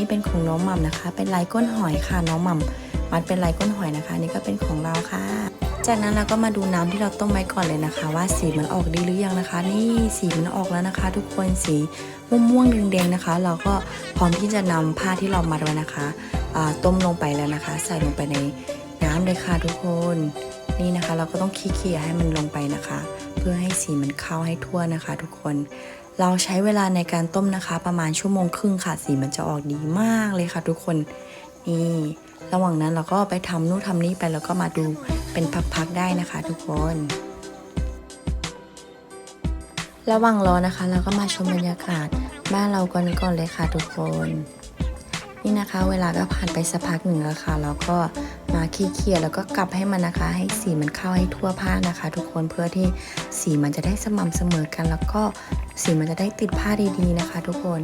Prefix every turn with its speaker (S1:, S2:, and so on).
S1: นี่เป็นของน้องหม่ำนะคะ เป็นลายก้นหอยค่ะน้องหม่ำมัดเป็นลายก้นหอยนะคะ นี่ก็เป็นของเราค่ะ จากนั้นเราก็มาดูน้ำที่เราต้มไว้ก่อนเลยนะคะ ว่าสีมันออกดีหรือยังนะคะ นี่สีมันออกแล้วนะคะ ทุกคนสีม่วงๆแดงๆนะคะ เราก็พร้อมที่จะนำผ้าที่เรามัดไว้นะคะต้มลงไปแล้วนะคะ ใส่ลงไปในน้ำเลยค่ะทุกคนนี่นะคะ เราก็ต้องขี้เคี่ยให้มันลงไปนะคะ เพื่อให้สีมันเข้าให้ทั่วนะคะ ทุกคน เราใช้เวลาในการต้มนะคะ ประมาณชั่วโมงครึ่งค่ะสีมันจะออกดีมากเลยค่ะ ทุกคนนี่ระหว่างนั้นเราก็ไปทำนู่นทำนี่ไปแล้วก็มาดูเป็นพักๆได้นะคะ ทุกคน ระหว่างรอนะคะ เราก็มาชมบรรยากาศบ้านเรากันก่อนเลยค่ะทุกคน นี่นะคะ เวลาก็ผ่านไปสักพักหนึ่งแล้วค่ะแล้วก็มาขี้เคี่ยแล้วก็กลับให้มันนะคะ ให้สีมันเข้าให้ทั่วผ้านะคะ ทุกคนเพื่อที่สีมันจะได้สม่ำเสมอกัน แล้วก็สีมันจะได้ติดผ้าดีๆนะคะ ทุกคน